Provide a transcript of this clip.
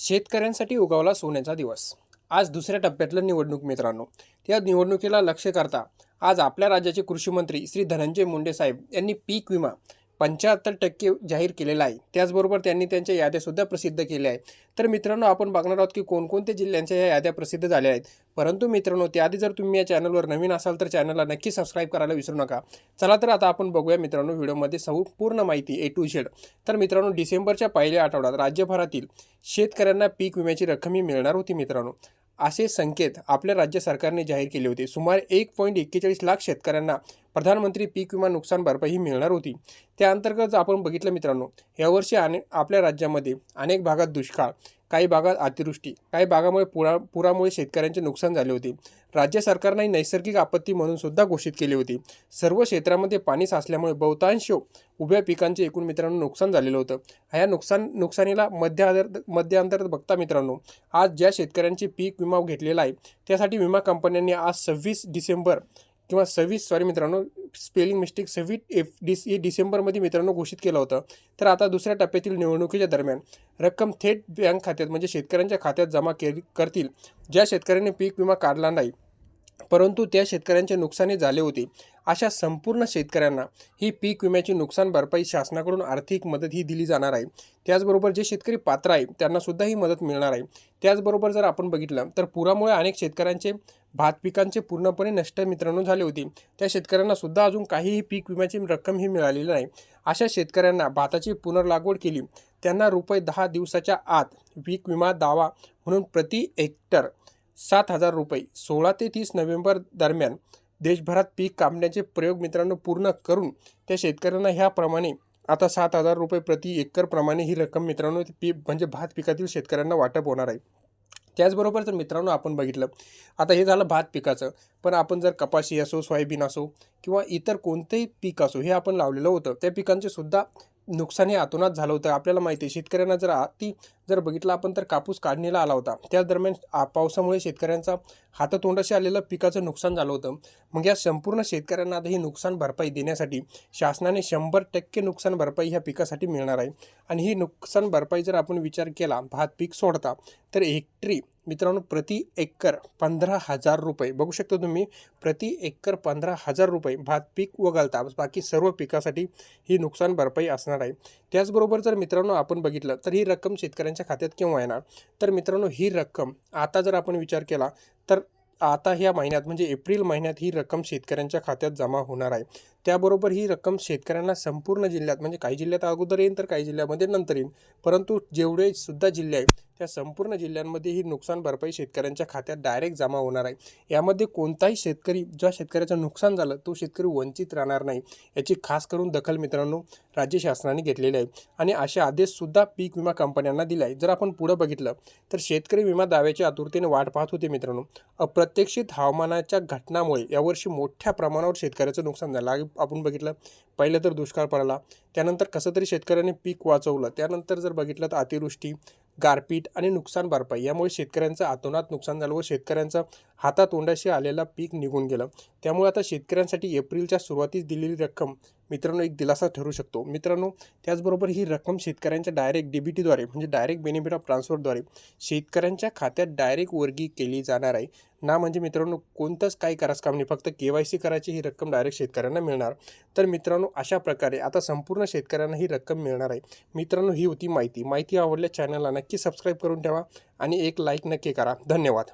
शेतकऱ्यांसाठी उगवला सोन्याचा दिवस. आज दुसऱ्या टप्प्यातलं निवडणूक मित्रांनो. त्या निवडणुकीला लक्ष करता आज आपल्या राज्याचे कृषी मंत्री श्री धनंजय मुंडे साहेब यांनी पीक विमा पंच्याहत्तर टक्के जाहीर केलेला आहे. त्याचबरोबर त्यांनी त्यांच्या याद्यासुद्धा प्रसिद्ध केल्या आहे तर मित्रांनो आपण बघणार आहोत की कोणकोणत्या जिल्ह्यांच्या या याद्या प्रसिद्ध झाल्या आहेत. परंतु मित्रांनो त्याआधी जर तुम्ही या चॅनलवर नवीन असाल तर चॅनलला नक्की सबस्क्राईब करायला विसरू नका. चला तर आता आपण बघूया मित्रांनो व्हिडिओमध्ये संपूर्ण माहिती ए टू झेड तर मित्रांनो डिसेंबरच्या पहिल्या आठवड्यात राज्यभरातील शेतकऱ्यांना पीक विम्याची रक्कमही मिळणार होती मित्रांनो. असे संकेत आपल्या राज्य सरकारने जाहीर केले होते. सुमारे एक पॉईंट एक्केचाळीस लाख शेतकऱ्यांना प्रधानमंत्री पीक विमा नुकसान भरपाई ही मिळणार होती. त्या अंतर्गत आपण बघितलं मित्रांनो यावर्षी अनेक आपल्या राज्यामध्ये अनेक भागात दुष्काळ काही भागात अतिवृष्टी काही भागामुळे पुरा पुरामुळे शेतकऱ्यांचे नुकसान झाले होते. राज्य सरकारने नैसर्गिक आपत्ती म्हणून सुद्धा घोषित केली होती. सर्व क्षेत्रामध्ये पाणी साचल्यामुळे बहुतांश उभ्या पिकांचे एकूण मित्रांनो नुकसान झालेलं होतं. ह्या नुकसान नुकसानीला मध्य आधार बघता मित्रांनो आज ज्या शेतकऱ्यांचे पीक विमा घेतलेला आहे त्यासाठी विमा कंपन्यांनी आज सव्वीस डिसेंबर किंवा सव्वीस सॉरी मित्रांनो स्पेलिंग मिस्टेक सव्वीस एफ डिस ए डिसेंबरमध्ये मित्रांनो घोषित केलं होतं. तर आता दुसऱ्या टप्प्यातील निवडणुकीच्या दरम्यान रक्कम थेट बँक खात्यात म्हणजे शेतकऱ्यांच्या खात्यात जमा के करतील. ज्या शेतकऱ्यांनी पीक विमा काढला नाही परंतु त्या शेतकऱ्यांचे नुकसानी झाले होते. अशा संपूर्ण शेतकऱ्यांना ही पीक विम्याची नुकसान भरपाई शासनाकडून आर्थिक मदत ही दिली जाणार आहे. त्याचबरोबर जे शेतकरी पात्र आहे त्यांनासुद्धा ही मदत मिळणार आहे. त्याचबरोबर जर आपण बघितलं तर पुरामुळे अनेक शेतकऱ्यांचे भात पिकांचे पूर्णपणे नष्ट मित्रांनो झाले होते. त्या शेतकऱ्यांना सुद्धा अजून काहीही पीक विम्याची रक्कम ही मिळालेली नाही. अशा शेतकऱ्यांना भाताची पुनर्लागवड केली. त्यांना रुपये दहा दिवसाच्या आत पीक विमा दावा म्हणून प्रति हेक्टर सात हजार रुपये. सोळा ते तीस नोव्हेंबर दरम्यान देशभरात पीक कापण्याचे प्रयोग मित्रांनो पूर्ण करून त्या शेतकऱ्यांना ह्याप्रमाणे आता सात हजार रुपये प्रति एकर प्रमाणे ही रक्कम मित्रांनो पीक म्हणजे भात पिकातील शेतकऱ्यांना वाटप होणार आहे. त्याचबरोबर जर मित्रांनो आपण बघितलं आता हे झालं भात पिकाचं. पण आपण जर कपाशी असो सोयाबीन असो किंवा इतर कोणतेही पीक असो हे आपण लावलेलं होतं. त्या पिकांचे सुद्धा नुकसान हे आतोनात झालं होतं. आपल्याला माहिती आहे शेतकऱ्यांना जर आती जर बघितलं आपण तर कापूस काढणीला आला होता. त्याच दरम्यान पावसामुळे शेतकऱ्यांचा हातातोंडाशी आलेलं पिकाचं नुकसान झालं होतं. मग या संपूर्ण शेतकऱ्यांना आता ही नुकसान भरपाई देण्यासाठी शासनाने शंभर टक्के नुकसान भरपाई ह्या पिकासाठी मिळणार आहे. आणि ही नुकसान भरपाई जर आपण विचार केला भात पीक सोडता तर हेक्टरी मित्रांनो प्रति एकर पंधरा हजार रुपये. बघू शकता तुम्ही प्रति एकर पंधरा हजार रुपये भात पीक वगळता बाकी सर्व पिकासाठी ही नुकसान भरपाई असणार आहे. त्याचबरोबर जर मित्रांनो आपण बघितलं तर ही रक्कम शेतकऱ्यांच्या खात्यात केव्हा येणार? तर मित्रांनो ही रक्कम आता जर आपण विचार केला तर आता ह्या महिन्यात म्हणजे एप्रिल महिन्यात ही रक्कम शेतकऱ्यांच्या खात्यात जमा होणार आहे. त्याबरोबर ही रक्कम शेतकऱ्यांना संपूर्ण जिल्ह्यात म्हणजे काही जिल्ह्यात अगोदर येईन तर काही जिल्ह्यामध्ये नंतर येईन. परंतु जेवढे सुद्धा जिल्हे आहेत त्या संपूर्ण जिल्ह्यांमध्ये ही नुकसान भरपाई शेतकऱ्यांच्या खात्यात डायरेक्ट जमा होणार आहे. यामध्ये कोणताही शेतकरी ज्या शेतकऱ्याचं नुकसान झालं तो शेतकरी वंचित राहणार नाही. याची खास करून दखल मित्रांनो राज्य शासनाने घेतलेली आहे. आणि असे आदेशसुद्धा पीक विमा कंपन्यांना दिला आहे जर आपण पुढं बघितलं तर शेतकरी विमा दाव्याच्या आतुरतेने वाट पाहत होते मित्रांनो. अप्रत्यक्षित हवामानाच्या घटनामुळे यावर्षी मोठ्या प्रमाणावर शेतकऱ्याचं नुकसान झालं. आहे आपण बघितलं पहिलं तर दुष्काळ पडला. त्यानंतर कसं तरी शेतकऱ्यांनी पीक वाचवलं. त्यानंतर जर बघितलं तर अतिवृष्टी गारपीट आणि नुकसान भरपाई यामुळे शेतकऱ्यांचं आतोनात नुकसान झालं व शेतकऱ्यांचं हातातोंडाशी आलेला पीक निघून गेलं. त्यामुळे आता शेतकऱ्यांसाठी एप्रिलच्या सुरुवातीस दिलेली रक्कम मित्रांनो एक दिलासा ठरू शकतो. मित्रांनो त्याचबरोबर ही रक्कम शेतकऱ्यांच्या डायरेक्ट डी बी टीद्वारे म्हणजे डायरेक्ट बेनिफिट ऑफ ट्रान्सफरद्वारे शेतकऱ्यांच्या खात्यात डायरेक्ट वर्गी केली जाणार आहे. ना म्हणजे मित्रांनो कोणतंच काही करायचं काम नाही. फक्त के वाय सी करायची ही रक्कम डायरेक्ट शेतकऱ्यांना मिळणार. तर मित्रांनो अशा प्रकारे आता संपूर्ण शेतकऱ्यांना ही रक्कम मिळणार आहे. मित्रांनो ही होती माहिती. माहिती आवडल्या चॅनलला नक्की सबस्क्राईब करून ठेवा आणि एक लाईक नक्की करा. धन्यवाद.